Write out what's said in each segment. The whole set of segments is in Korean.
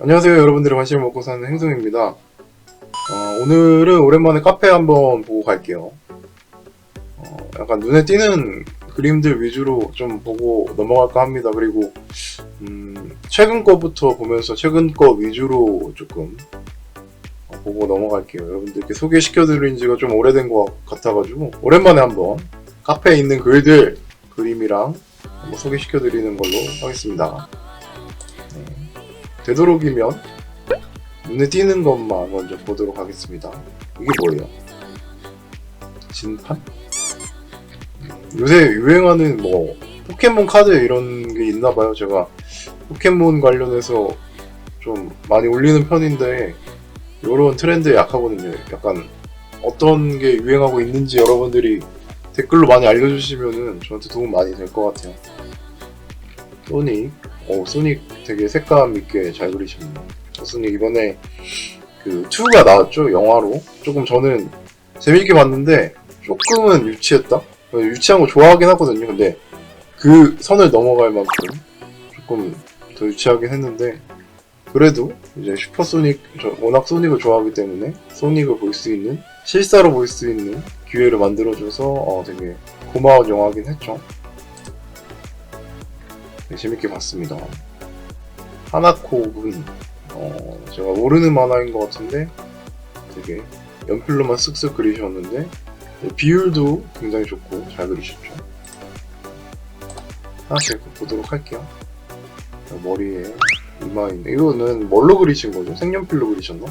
안녕하세요 여러분들의 관심을 먹고 사는 행성입니다. 어, 오늘은 오랜만에 카페 한번 보고 갈게요. 어, 약간 눈에 띄는 그림들 위주로 좀 보고 넘어갈까 합니다. 그리고 음, 최근 거부터 보면서 최근 거 위주로 조금 어, 보고 넘어갈게요. 여러분들께 소개시켜 드린 지가 좀 오래된 것 같아가지고 오랜만에 한번 카페에 있는 글들 그림이랑 한번 소개시켜 드리는 걸로 하겠습니다 되도록이면 눈에 띄는 것만 먼저 보도록 하겠습니다. 이게 뭐예요? 진판? 요새 유행하는 뭐 포켓몬 카드 이런 게 있나 봐요. 제가 포켓몬 관련해서 좀 많이 올리는 편인데 이런 트렌드에 약하거든요. 약간 어떤 게 유행하고 있는지 여러분들이 댓글로 많이 알려주시면은 저한테 도움 많이 될 것 같아요. 소닉, 어 소닉 되게 색감 있게 잘 그리셨네요. 어, 소닉 이번에 그 2가 나왔죠 영화로. 조금 저는 재밌게 봤는데 조금은 유치했다. 유치한 거 좋아하긴 하거든요. 근데 그 선을 넘어갈 만큼 조금 더 유치하긴 했는데 그래도 이제 슈퍼 소닉 저 워낙 소닉을 좋아하기 때문에 소닉을 볼 수 있는 실사로 볼 수 있는 기회를 만들어줘서 어, 되게 고마운 영화긴 했죠. 네, 재밌게 봤습니다. 하나코군 어, 제가 모르는 만화인 것 같은데 되게 연필로만 쓱쓱 그리셨는데 네, 비율도 굉장히 좋고 잘 그리셨죠. 하나씩 보도록 할게요. 머리에 있는 이거는 뭘로 그리신 거죠? 색연필로 그리셨나?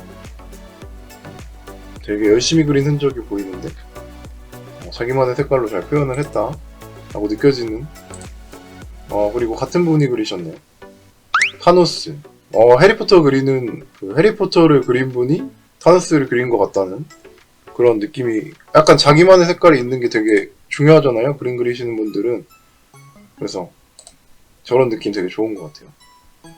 되게 열심히 그린 흔적이 보이는데 어, 자기만의 색깔로 잘 표현을 했다 라고 느껴지는 어 그리고 같은 분이 그리셨네요. 타노스. 어 해리포터 그리는 그 해리포터를 그린 분이 타노스를 그린 것 같다는 그런 느낌이 약간 자기만의 색깔이 있는 게 되게 중요하잖아요 그림 그리시는 분들은. 그래서 저런 느낌 되게 좋은 것 같아요.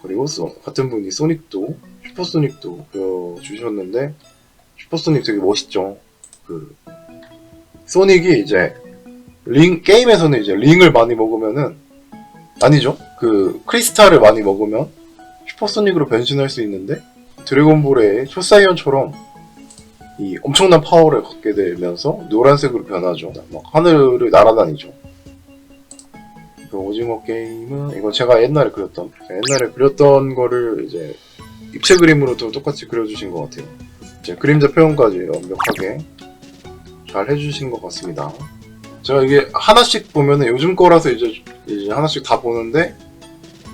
그리고 소- 같은 분이 소닉도 슈퍼소닉도 그려주셨는데 슈퍼소닉 되게 멋있죠. 그 소닉이 이제 링 게임에서는 이제 링을 많이 먹으면은 아니죠 그 크리스탈을 많이 먹으면 슈퍼소닉으로 변신할 수 있는데 드래곤볼의 초사이언처럼 이 엄청난 파워를 갖게 되면서 노란색으로 변하죠 막 하늘을 날아다니죠 그 오징어 게임은 이거 제가 옛날에 그렸던 옛날에 그렸던 거를 이제 입체 그림으로도 똑같이 그려주신 것 같아요. 이제 그림자 표현까지 완벽하게 잘 해주신 것 같습니다. 제가 이게 하나씩 보면은 요즘 거라서 이제, 이제 하나씩 다 보는데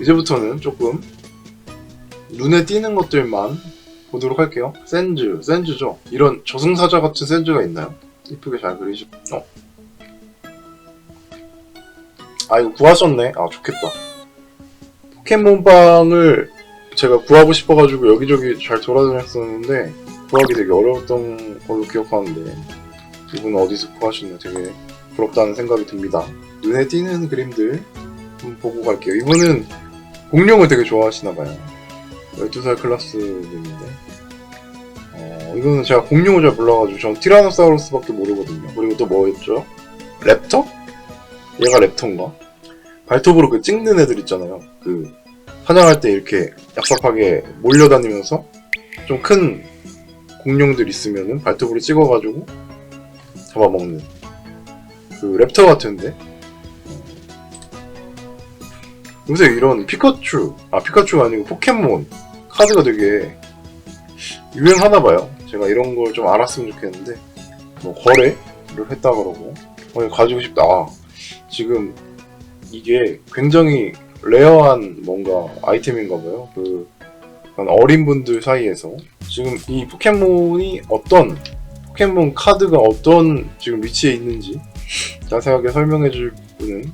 이제부터는 조금 눈에 띄는 것들만 보도록 할게요. 센즈, 센즈죠. 이런 저승사자 같은 센즈가 있나요? 이쁘게 잘 그리시. 어. 아 이거 구하셨네. 아 좋겠다. 포켓몬빵을 제가 구하고 싶어가지고 여기저기 잘 돌아다녔었는데 구하기 되게 어려웠던 걸로 기억하는데 이분은 어디서 구하셨나 되게 부럽다는 생각이 듭니다. 눈에 띄는 그림들 한번 보고 갈게요. 이분은 공룡을 되게 좋아하시나봐요. 12살 클라스님인데 어, 이거는 제가 공룡을 잘 몰라가지고 전 티라노사우루스밖에 모르거든요. 그리고 또 뭐였죠? 랩터? 얘가 랩터인가? 발톱으로 그 찍는 애들 있잖아요. 그 사냥할 때 이렇게 얍삽하게 몰려다니면서 좀 큰 공룡들 있으면은 발톱으로 찍어가지고 잡아먹는 그 랩터 같은데? 요새 이런 피카츄 아 피카츄가 아니고 포켓몬 카드가 되게 유행하나봐요. 제가 이런 걸 좀 알았으면 좋겠는데 뭐 거래를 했다 그러고. 어, 가지고 싶다. 아, 지금 이게 굉장히 레어한 뭔가 아이템인가 봐요. 그 어린 분들 사이에서. 지금 이 포켓몬이 어떤 포켓몬 카드가 어떤 지금 위치에 있는지 자세하게 설명해 줄 분은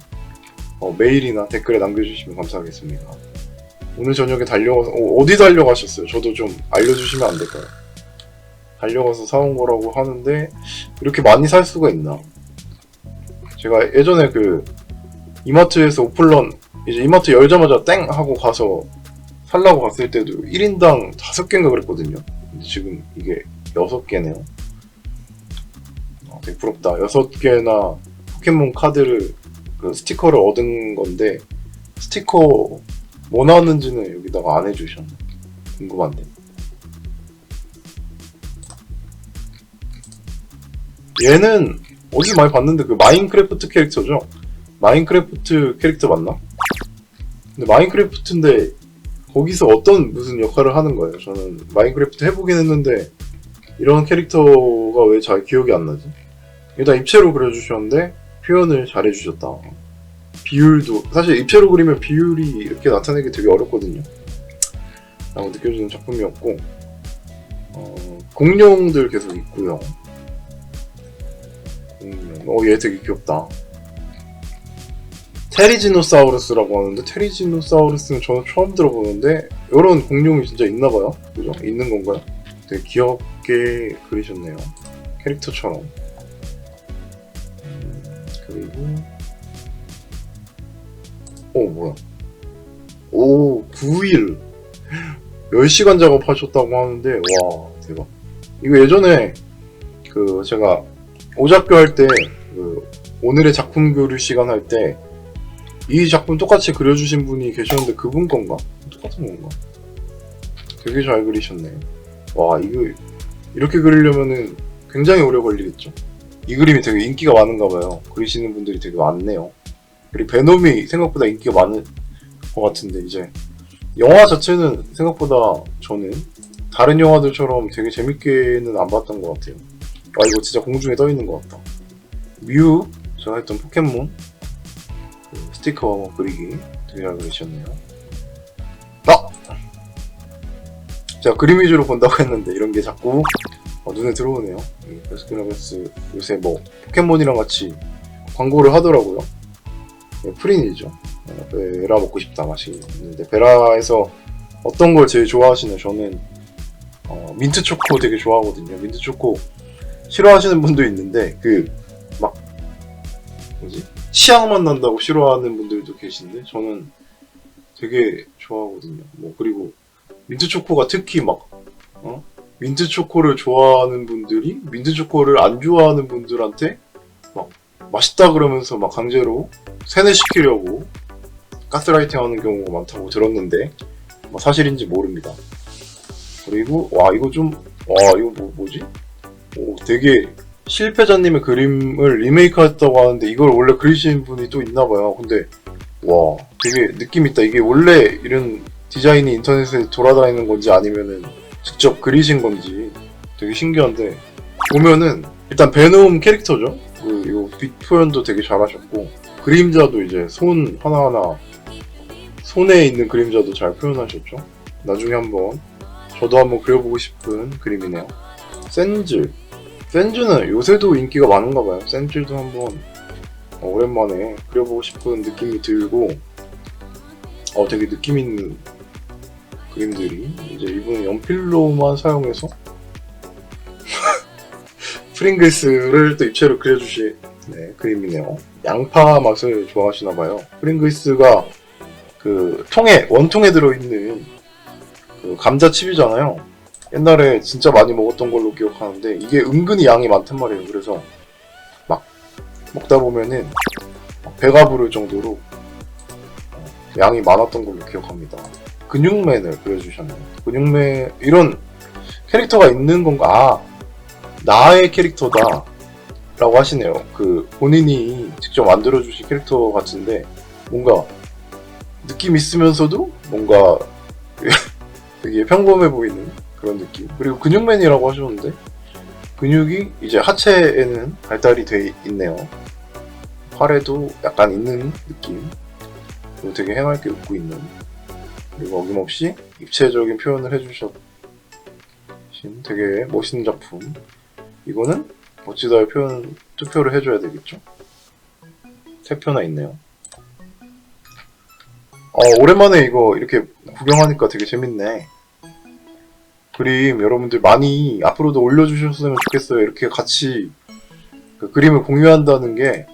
어, 메일이나 댓글에 남겨주시면 감사하겠습니다. 오늘 저녁에 달려가서 어, 디 달려가셨어요? 저도 좀 알려주시면 안 될까요? 달려가서 사온 거라고 하는데 이렇게 많이 살 수가 있나? 제가 예전에 그 이마트에서 오플런 이제 이마트 열자마자 땡 하고 가서 살라고 갔을 때도 1인당 5개인가 그랬거든요. 근데 지금 이게 6개네요. 아, 되게 부럽다. 6개나 포켓몬 카드를 그 스티커를 얻은 건데 스티커 뭐 나왔는지는 여기다가 안 해주셨네. 궁금한데. 얘는 어디서 많이 봤는데 그 마인크래프트 캐릭터죠? 마인크래프트 캐릭터 맞나? 근데 마인크래프트인데 거기서 어떤 무슨 역할을 하는 거예요? 저는 마인크래프트 해보긴 했는데 이런 캐릭터가 왜 잘 기억이 안 나지? 일단 입체로 그려주셨는데 표현을 잘 해주셨다. 비율도 사실 입체로 그리면 비율이 이렇게 나타내기 되게 어렵거든요. 라고 느껴지는 작품이었고 어, 공룡들 계속 있고요. 공룡, 어얘 되게 귀엽다. 테리지노사우루스라고 하는데 테리지노사우루스는 저는 처음 들어보는데 이런 공룡이 진짜 있나봐요. 그죠? 있는 건가요? 되게 귀엽게 그리셨네요. 캐릭터처럼. 음, 그리고 어 뭐야? 오 9일 10시간 작업하셨다고 하는데 와 대박. 이거 예전에 그 제가 오작교 할 때 그 오늘의 작품 교류 시간 할 때 이 작품 똑같이 그려주신 분이 계셨는데 그분 건가? 똑같은 건가? 되게 잘 그리셨네. 와 이거 이렇게 그리려면은 굉장히 오래 걸리겠죠. 이 그림이 되게 인기가 많은가 봐요. 그리시는 분들이 되게 많네요. 그리고 베놈이 생각보다 인기가 많은 것 같은데 이제 영화 자체는 생각보다 저는 다른 영화들처럼 되게 재밌게는 안 봤던 것 같아요. 아 이거 진짜 공중에 떠 있는 것 같다. 뮤 제가 했던 포켓몬 그 스티커 그리기 되게 잘 그리셨네요. 아! 제가 그림 위주로 본다고 했는데 이런 게 자꾸 어, 눈에 들어오네요. 베스킨라빈스 요새 뭐 포켓몬이랑 같이 광고를 하더라고요. 네, 프린이죠. 어, 베라 먹고 싶다 맛있는데 베라에서 어떤 걸 제일 좋아하시나요? 저는 어, 민트 초코 되게 좋아하거든요. 민트 초코 싫어하시는 분도 있는데 그 막 뭐지 치약만 난다고 싫어하는 분들도 계신데 저는 되게 좋아하거든요. 뭐 그리고 민트 초코가 특히 막 어? 민트 초코를 좋아하는 분들이 민트 초코를 안 좋아하는 분들한테 막 맛있다 그러면서 막 강제로 세뇌시키려고 가스라이팅 하는 경우가 많다고 들었는데 뭐 사실인지 모릅니다. 그리고 와 이거 좀 와 이거 뭐, 뭐지? 오, 되게 실패자님의 그림을 리메이크했다고 하는데 이걸 원래 그리신 분이 또 있나봐요. 근데 와 되게 느낌 있다. 이게 원래 이런 디자인이 인터넷에 돌아다니는 건지 아니면은 직접 그리신 건지 되게 신기한데 보면은 일단 베놈 캐릭터죠. 그 이거 빛 표현도 되게 잘하셨고 그림자도 이제 손 하나하나 손에 있는 그림자도 잘 표현하셨죠. 나중에 한번 저도 한번 그려보고 싶은 그림이네요. 센즈 센즈는 요새도 인기가 많은가 봐요. 센즈도 한번 어, 오랜만에 그려보고 싶은 느낌이 들고 어 되게 느낌 있는 그림들이 이제 이분은 연필로만 사용해서 프링글스를 또 입체로 그려주신 네, 그림이네요. 양파 맛을 좋아하시나 봐요. 프링글스가 그 통에 원통에 들어있는 그 감자칩이잖아요. 옛날에 진짜 많이 먹었던 걸로 기억하는데 이게 은근히 양이 많단 말이에요. 그래서 막 먹다 보면은 막 배가 부를 정도로 어, 양이 많았던 걸로 기억합니다. 근육맨을 그려주셨네요. 근육맨 이런 캐릭터가 있는 건가? 아 나의 캐릭터다. 라고 하시네요. 그 본인이 직접 만들어주신 캐릭터 같은데 뭔가 느낌 있으면서도 뭔가 되게 평범해 보이는 그런 느낌. 그리고 근육맨이라고 하셨는데 근육이 이제 하체에는 발달이 돼 있네요. 팔에도 약간 있는 느낌. 그리고 되게 해맑게 웃고 있는. 그리고 어김없이 입체적인 표현을 해주셨신 되게 멋있는 작품. 이거는 멋지다의 표현 투표를 해줘야 되겠죠? 세 표나 있네요. 어, 오랜만에 이거 이렇게 구경하니까 되게 재밌네. 그림 여러분들 많이 앞으로도 올려주셨으면 좋겠어요. 이렇게 같이 그 그림을 공유한다는 게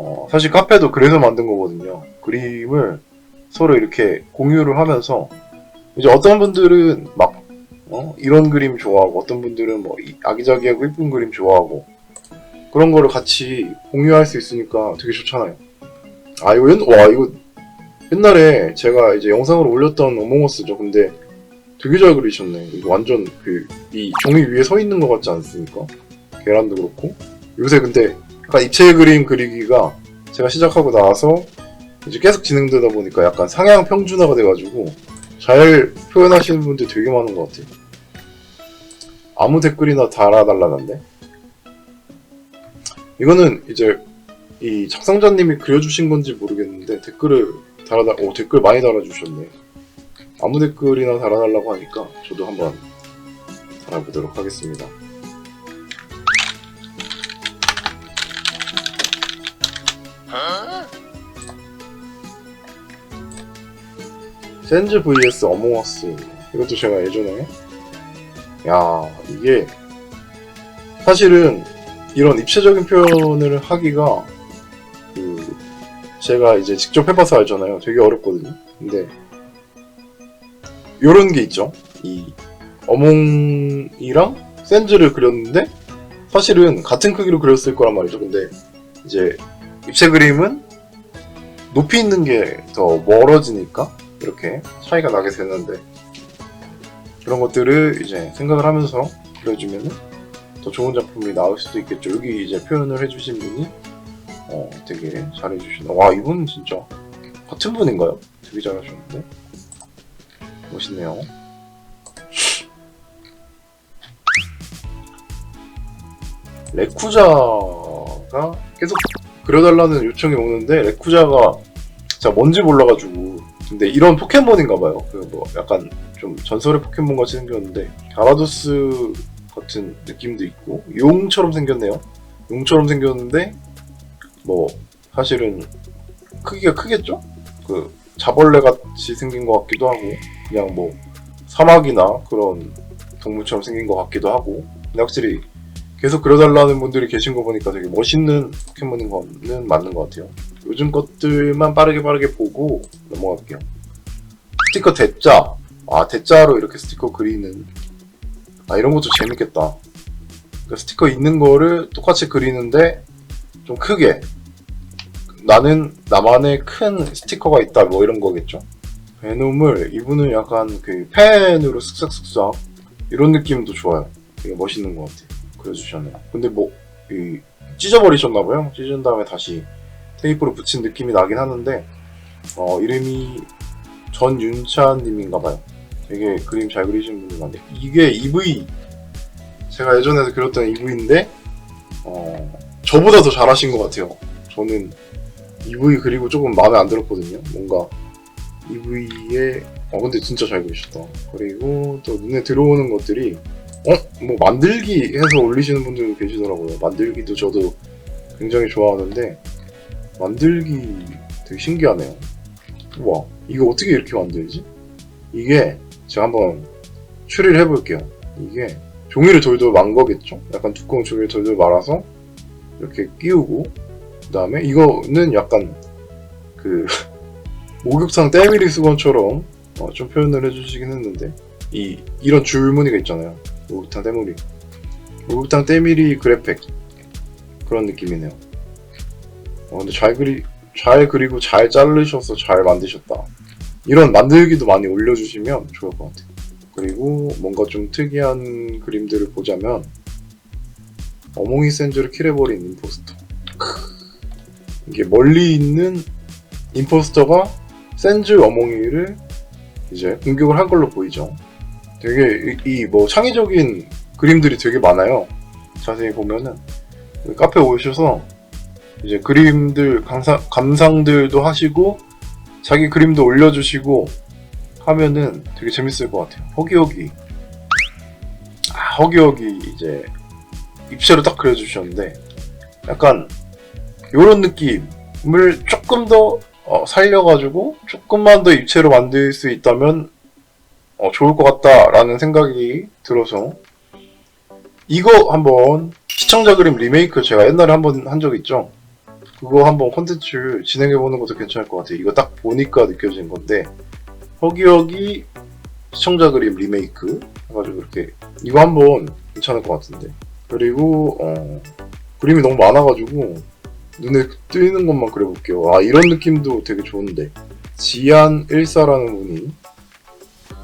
어, 사실 카페도 그래서 만든 거거든요. 그림을 서로 이렇게 공유를 하면서 이제 어떤 분들은 막 어? 이런 그림 좋아하고 어떤 분들은 뭐 이- 아기자기하고 이쁜 그림 좋아하고 그런 거를 같이 공유할 수 있으니까 되게 좋잖아요. 아 이거 옛, 와 이거 옛날에 제가 이제 영상으로 올렸던 어몽어스죠. 근데 되게 잘 그리셨네. 이거 완전 그 이 종이 위에 서 있는 것 같지 않습니까? 계란도 그렇고 요새 근데 약간 입체 그림 그리기가 제가 시작하고 나서 이제 계속 진행되다 보니까 약간 상향 평준화가 돼가지고 잘 표현하시는 분들 되게 많은 것 같아요. 아무 댓글이나 달아달라는데 이거는 이제 이 작성자님이 그려주신 건지 모르겠는데 댓글을 달아달 오 댓글 많이 달아주셨네. 아무 댓글이나 달아달라고 하니까 저도 한번 달아보도록 하겠습니다. 센즈 vs 어몽어스. 이것도 제가 예전에. 야 이게 사실은 이런 입체적인 표현을 하기가 그 제가 이제 직접 해봐서 알잖아요. 되게 어렵거든요. 근데 요런 게 있죠. 이 어몽이랑 센즈를 그렸는데 사실은 같은 크기로 그렸을 거란 말이죠. 근데 이제 입체 그림은 높이 있는 게 더 멀어지니까 이렇게 차이가 나게 되는데 그런 것들을 이제 생각을 하면서 그려주면은 더 좋은 작품이 나올 수도 있겠죠. 여기 이제 표현을 해주신 분이 어 되게 잘해주시네. 와 이분 진짜 같은 분인가요? 되게 잘하셨는데 멋있네요. 레쿠자가 계속 그려달라는 요청이 오는데 레쿠자가 제가 뭔지 몰라가지고 근데 이런 포켓몬인가봐요. 그 뭐 약간 좀 전설의 포켓몬 같이 생겼는데 가라도스 같은 느낌도 있고 용처럼 생겼네요. 용처럼 생겼는데 뭐 사실은 크기가 크겠죠? 그 자벌레 같이 생긴 것 같기도 하고 그냥 뭐 사막이나 그런 동물처럼 생긴 것 같기도 하고 근데 확실히 계속 그려달라는 분들이 계신 거 보니까 되게 멋있는 포켓몬인 거는 맞는 것 같아요. 요즘 것들만 빠르게 빠르게 보고 넘어갈게요. 스티커 대자. 아, 대자로 이렇게 스티커 그리는. 아, 이런 것도 재밌겠다. 그러니까 스티커 있는 거를 똑같이 그리는데 좀 크게. 나는 나만의 큰 스티커가 있다. 뭐 이런 거겠죠. 베놈을 이분은 약간 그 펜으로 쓱싹쓱싹 이런 느낌도 좋아요. 되게 멋있는 것 같아요. 그려주셨네요. 근데 뭐, 이, 찢어버리셨나봐요. 찢은 다음에 다시 테이프로 붙인 느낌이 나긴 하는데 어, 이름이 전윤찬님인가 봐요. 되게 그림 잘 그리시는 분이 많은데 이게 EV 제가 예전에 그렸던 EV인데 어, 저보다 더 잘하신 것 같아요. 저는 EV 그리고 조금 마음에 안 들었거든요. 뭔가 EV에 어 근데 진짜 잘 그리셨다. 그리고 또 눈에 들어오는 것들이 어? 뭐 만들기 해서 올리시는 분들도 계시더라고요. 만들기도 저도 굉장히 좋아하는데 만들기 되게 신기하네요. 우와, 이거 어떻게 이렇게 만들지? 이게 제가 한번 추리를 해볼게요. 이게 종이를 돌돌 만 거겠죠? 약간 두꺼운 종이를 돌돌 말아서 이렇게 끼우고 그 다음에 이거는 약간 그 목욕탕 때밀이 수건처럼 어, 좀 표현을 해주시긴 했는데 이 이런 줄무늬가 있잖아요. 목욕탕 때밀이 목욕탕 때밀이 그래픽 그런 느낌이네요. 어, 근데 잘 그리, 잘 그리고 잘 자르셔서 잘 만드셨다. 이런 만들기도 많이 올려주시면 좋을 것 같아요. 그리고 뭔가 좀 특이한 그림들을 보자면, 어몽이 센즈를 킬해버린 임포스터. 크. 이게 멀리 있는 임포스터가 센즈 어몽이를 이제 공격을 한 걸로 보이죠. 되게 이 뭐 창의적인 그림들이 되게 많아요. 자세히 보면은 카페 오셔서 이제 그림들 감상, 감상들도 하시고 자기 그림도 올려주시고 하면은 되게 재밌을 것 같아요. 허기허기 아, 허기허기 이제 입체로 딱 그려주셨는데 약간 요런 느낌을 조금 더 어, 살려가지고 조금만 더 입체로 만들 수 있다면 어, 좋을 것 같다라는 생각이 들어서 이거 한번 시청자 그림 리메이크 제가 옛날에 한번 한 적 있죠. 그거 한번 콘텐츠 진행해보는 것도 괜찮을 것 같아요. 이거 딱 보니까 느껴진 건데 허기허기 시청자 그림 리메이크 해가지고 이렇게 이거 한번 괜찮을 것 같은데 그리고 어, 그림이 너무 많아가지고 눈에 띄는 것만 그려볼게요. 아 이런 느낌도 되게 좋은데 지안 14라는 분이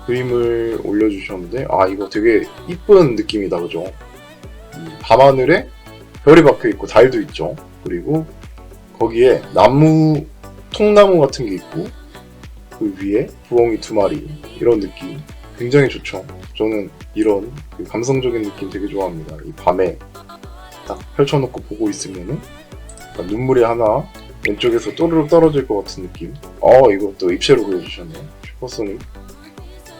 그림을 올려주셨는데 아 이거 되게 이쁜 느낌이다 그죠? 이 밤하늘에 별이 박혀 있고 달도 있죠. 그리고 거기에 나무 통나무 같은 게 있고 그 위에 부엉이 두 마리 이런 느낌 굉장히 좋죠. 저는 이런 그 감성적인 느낌 되게 좋아합니다. 이 밤에 딱 펼쳐놓고 보고 있으면은 눈물이 하나 왼쪽에서 또르륵 떨어질 것 같은 느낌. 어 이것도 입체로 그려주셨네요. 슈퍼소닉.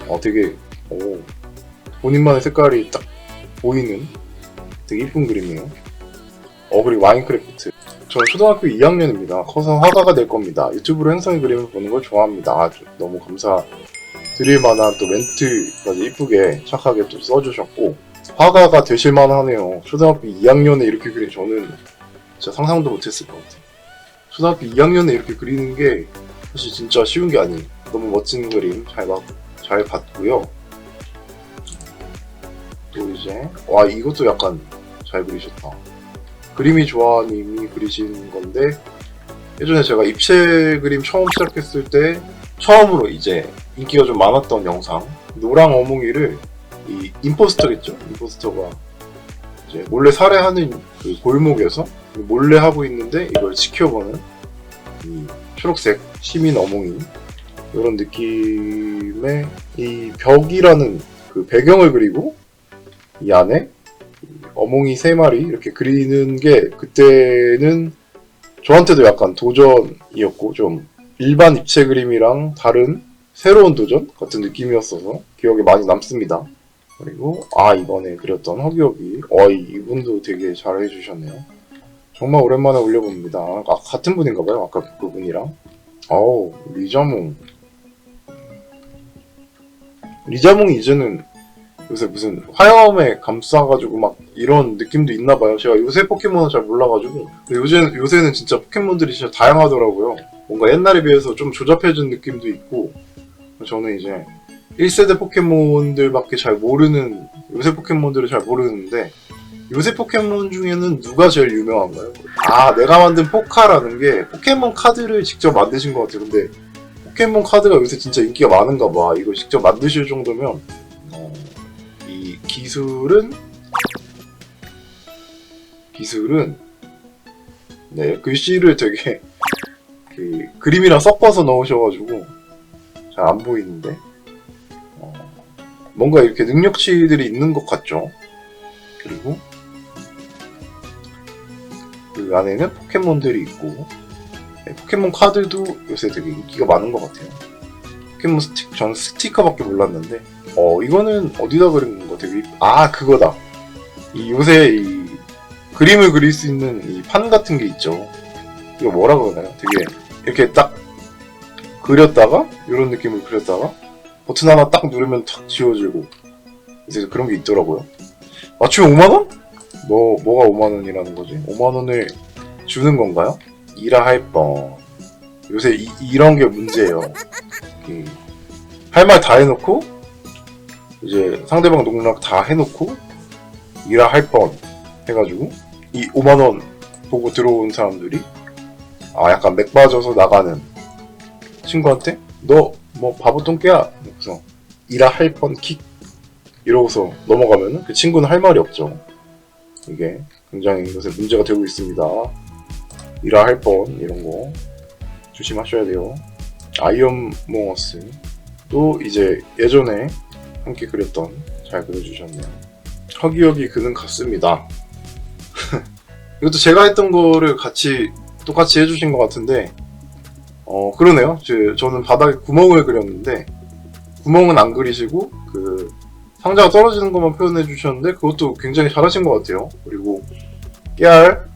어 되게 오 본인만의 색깔이 딱 보이는 되게 이쁜 그림이에요. 어 그리고 마인크래프트. 저 초등학교 2학년입니다. 커서 화가가 될 겁니다. 유튜브로 행성의 그림을 보는 걸 좋아합니다. 너무 감사 드릴 만한 또 멘트까지 이쁘게 착하게 또 써주셨고 화가가 되실 만하네요. 초등학교 2학년에 이렇게 그린 저는 진짜 상상도 못했을 것 같아요. 초등학교 2학년에 이렇게 그리는 게 사실 진짜 쉬운 게 아니에요. 너무 멋진 그림 잘, 봤, 잘 봤고요. 또 이제 와 이것도 약간 잘 그리셨다. 그림이 좋아님이 그리신 건데 예전에 제가 입체 그림 처음 시작했을 때 처음으로 이제 인기가 좀 많았던 영상 노랑 어몽이를 이 임포스터겠죠? 임포스터가 이제 몰래 살해하는 그 골목에서 몰래 하고 있는데 이걸 지켜보는 이 초록색 시민 어몽이 이런 느낌의 이 벽이라는 그 배경을 그리고 이 안에 어몽이 세 마리 이렇게 그리는 게 그때는 저한테도 약간 도전이었고 좀 일반 입체 그림이랑 다른 새로운 도전 같은 느낌이었어서 기억에 많이 남습니다. 그리고 아 이번에 그렸던 허기허기 어 이- 이분도 되게 잘 해주셨네요. 정말 오랜만에 올려봅니다. 아 같은 분인가봐요 아까 그분이랑. 어우 리자몽 리자몽이 이제는 요새 무슨 화염에 감싸가지고 막 이런 느낌도 있나 봐요. 제가 요새 포켓몬은 잘 몰라가지고 요새 요새는 진짜 포켓몬들이 진짜 다양하더라고요. 뭔가 옛날에 비해서 좀 조잡해진 느낌도 있고 저는 이제 1세대 포켓몬들밖에 잘 모르는 요새 포켓몬들을 잘 모르는데 요새 포켓몬 중에는 누가 제일 유명한가요? 아 내가 만든 포카라는 게 포켓몬 카드를 직접 만드신 것 같아요. 근데 포켓몬 카드가 요새 진짜 인기가 많은가 봐. 이거 직접 만드실 정도면 어, 이 기술은 기술은 네 글씨를 되게 그 그림이랑 섞어서 넣으셔가지고 잘 안 보이는데 어, 뭔가 이렇게 능력치들이 있는 것 같죠. 그리고 그 안에는 포켓몬들이 있고 네, 포켓몬 카드도 요새 되게 인기가 많은 것 같아요. 포켓몬 스틱 저는 스티커밖에 몰랐는데 어 이거는 어디다 그린 거 되게 아 그거다. 이 요새 이 그림을 그릴 수 있는 이 판 같은 게 있죠. 이거 뭐라 그러나요? 되게 이렇게 딱 그렸다가 이런 느낌을 그렸다가 버튼 하나 딱 누르면 탁 지워지고 이제 그런 게 있더라고요. 맞추면 5만 원? 뭐 뭐가 5만 원이라는 거지? 5만 원을 주는 건가요? 이라 할 뻔. 요새 이, 런게 문제예요. 할 말 다 해놓고 이제 상대방 농락 다 해놓고 이라 할뻔 해가지고 이 5만 원 보고 들어온 사람들이 아 약간 맥 빠져서 나가는 친구한테 너 뭐 바보 똥개야? 그래서 이라 할뻔 킥 이러고서 넘어가면은 그 친구는 할 말이 없죠. 이게 굉장히 요새 문제가 되고 있습니다. 이라 할뻔 이런 거 조심하셔야 돼요 아이언몽어스 또 이제 예전에 함께 그렸던 잘 그려주셨네요 허기허기 그는 같습니다 이것도 제가 했던 거를 같이 똑같이 해주신 것 같은데 어 그러네요. 제, 저는 바닥에 구멍을 그렸는데 구멍은 안 그리시고 그 상자가 떨어지는 것만 표현해 주셨는데 그것도 굉장히 잘하신 것 같아요. 그리고 깨알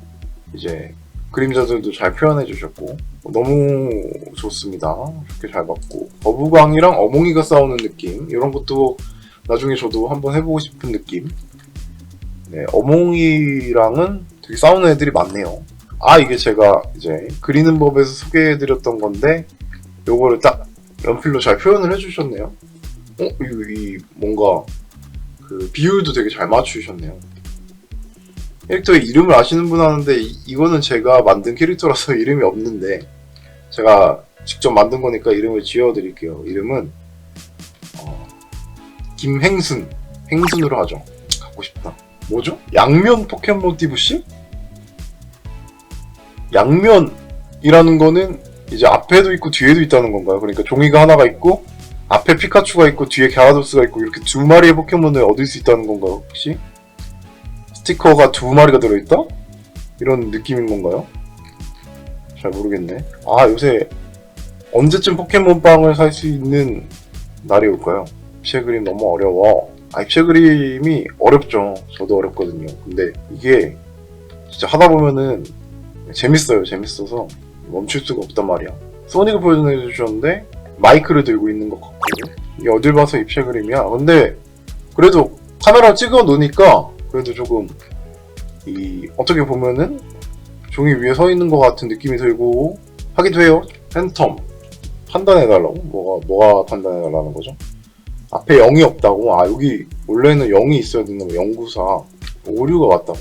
이제 그림자들도 잘 표현해 주셨고 너무 좋습니다. 좋게 잘 봤고 거북왕이랑 어몽이가 싸우는 느낌 이런 것도 나중에 저도 한번 해보고 싶은 느낌. 네, 어몽이랑은 되게 싸우는 애들이 많네요. 아 이게 제가 이제 그리는 법에서 소개해드렸던 건데 요거를 딱 연필로 잘 표현을 해주셨네요. 어? 이, 이 뭔가 그 비율도 되게 잘 맞추셨네요. 캐릭터의 이름을 아시는 분 하는데 이, 이거는 제가 만든 캐릭터라서 이름이 없는데 제가 직접 만든 거니까 이름을 지어드릴게요. 이름은 어, 김행순 행순으로 하죠 갖고 싶다 뭐죠? 양면 포켓몬 띠부시? 양면이라는 거는 이제 앞에도 있고 뒤에도 있다는 건가요? 그러니까 종이가 하나가 있고 앞에 피카츄가 있고 뒤에 갸라도스가 있고 이렇게 두 마리의 포켓몬을 얻을 수 있다는 건가요? 혹시? 스티커가 두 마리가 들어있다? 이런 느낌인 건가요? 잘 모르겠네. 아 요새 언제쯤 포켓몬빵을 살 수 있는 날이 올까요? 입체 그림 너무 어려워. 아 입체 그림이 어렵죠. 저도 어렵거든요. 근데 이게 진짜 하다 보면은 재밌어요. 재밌어서 멈출 수가 없단 말이야. 소닉을 보여주셨는데 마이크를 들고 있는 것 같고 이게 어딜 봐서 입체 그림이야. 근데 그래도 카메라 찍어 놓으니까 그래도 조금 이 어떻게 보면은 종이 위에 서 있는 것 같은 느낌이 들고 하기도 해요. 팬텀 판단해달라고? 뭐가 뭐가 판단해달라는 거죠? 앞에 0이 없다고? 아 여기 원래는 0이 있어야 되는 거 연구사 오류가 왔다고?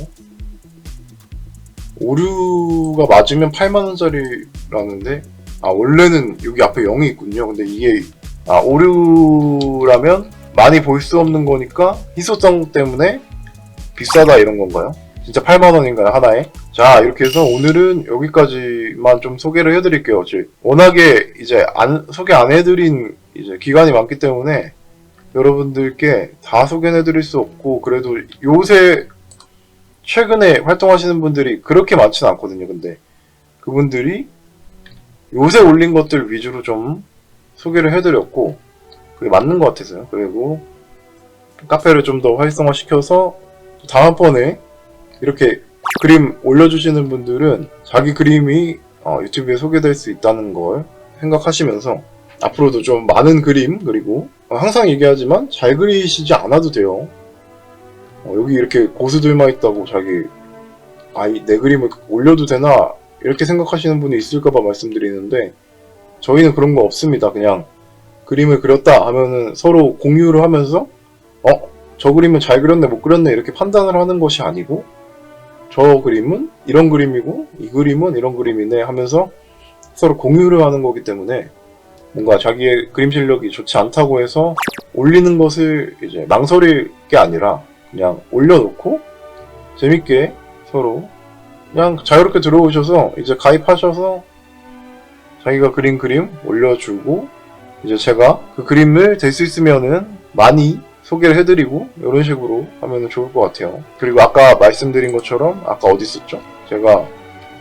오류가 맞으면 8만 원짜리라는데 아 원래는 여기 앞에 0이 있군요. 근데 이게 아 오류라면 많이 볼 수 없는 거니까 희소성 때문에 비싸다 이런 건가요? 진짜 8만 원인가요 하나에? 자 이렇게 해서 오늘은 여기까지만 좀 소개를 해드릴게요. 즉 워낙에 이제 안 소개 안 해드린 이제 기간이 많기 때문에 여러분들께 다 소개해드릴 수 없고 그래도 요새 최근에 활동하시는 분들이 그렇게 많지는 않거든요. 근데 그분들이 요새 올린 것들 위주로 좀 소개를 해드렸고 그게 맞는 것 같아서요. 그리고 카페를 좀 더 활성화시켜서 다음번에 이렇게 그림 올려주시는 분들은 자기 그림이 어, 유튜브에 소개될 수 있다는 걸 생각하시면서 앞으로도 좀 많은 그림 그리고 어, 항상 얘기하지만 잘 그리시지 않아도 돼요. 어, 여기 이렇게 고수들만 있다고 자기 아이 내 그림을 올려도 되나 이렇게 생각하시는 분이 있을까봐 말씀드리는데 저희는 그런 거 없습니다. 그냥 그림을 그렸다 하면은 서로 공유를 하면서 어? 저 그림은 잘 그렸네 못 그렸네 이렇게 판단을 하는 것이 아니고 저 그림은 이런 그림이고 이 그림은 이런 그림이네 하면서 서로 공유를 하는 거기 때문에 뭔가 자기의 그림 실력이 좋지 않다고 해서 올리는 것을 이제 망설일 게 아니라 그냥 올려놓고 재밌게 서로 그냥 자유롭게 들어오셔서 이제 가입하셔서 자기가 그린 그림 올려주고 이제 제가 그 그림을 될 수 있으면은 많이 소개를 해드리고 이런 식으로 하면 좋을 것 같아요. 그리고 아까 말씀드린 것처럼 아까 어디 있었죠? 제가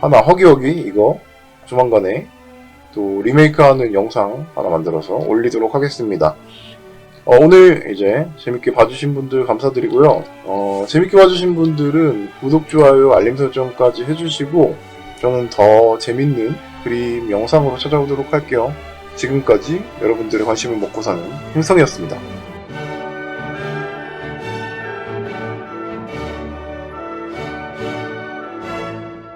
하나 허기허기 이거 조만간에 또 리메이크하는 영상 하나 만들어서 올리도록 하겠습니다. 어, 오늘 이제 재밌게 봐주신 분들 감사드리고요. 어, 재밌게 봐주신 분들은 구독, 좋아요, 알림 설정까지 해주시고 저는 더 재밌는 그림 영상으로 찾아오도록 할게요. 지금까지 여러분들의 관심을 먹고 사는 행성이었습니다.